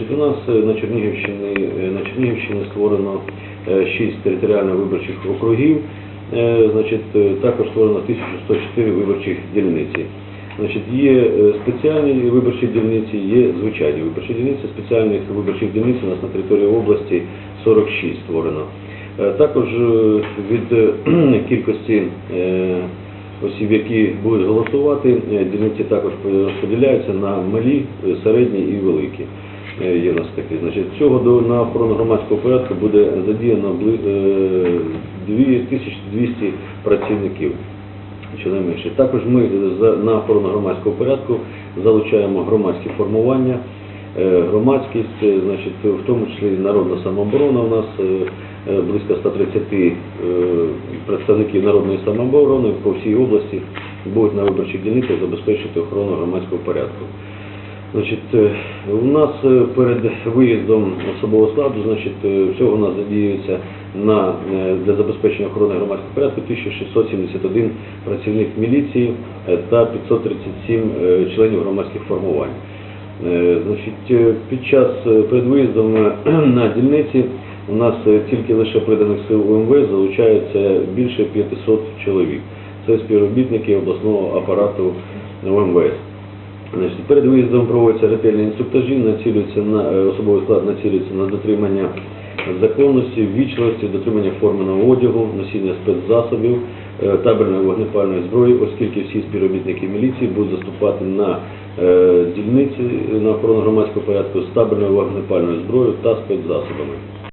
Значить, у нас е, на Чернігівщині, е, на Чернігівщині створено 6 територіально виборчих округів. Е, Значить, е, також створено 1104 виборчих дільниці. Значить, є е, спеціальні виборчі дільниці, є звичайні виборчі дільниці. Спеціальних виборчих дільниць у нас на території області 46 створено. Е, Також е, від е, кількості е, осіб, які будуть голосувати, е, дільниці також розподіляються на малі, е, середні і великі. Е, Є у нас такі. Значить, всього до на охорону громадського порядку буде задіяно бли- е, 2200 працівників щонайменше. Також ми на охорону громадського порядку залучаємо громадські формування, е, громадськість, значить, в тому числі народна самооборона у нас близько 130 е, представників народної самооборони по всій області будуть на виборчих дільницях забезпечити охорону громадського порядку. Значить, е, у нас е, перед виїздом особового складу, значить, е, всього у нас задіюється на, для забезпечення охорони громадського порядку 1671 працівник міліції та 537 е, членів громадських формувань. Значить, під час перед виїздом на дільниці у нас тільки лише приданих сил УМВ залучається більше 500 чоловік. Це співробітники обласного апарату УМВС. Значить, перед виїздом проводяться ретельні інструктажі, націлюються на е, особовий склад націлюється на дотримання законності, ввічливості, дотримання форменого одягу, носіння спецзасобів, е, табельної вогнепальної зброї, оскільки всі співробітники міліції будуть заступати на е, дільниці на охорону громадського порядку з табельною вогнепальною зброєю та спецзасобами.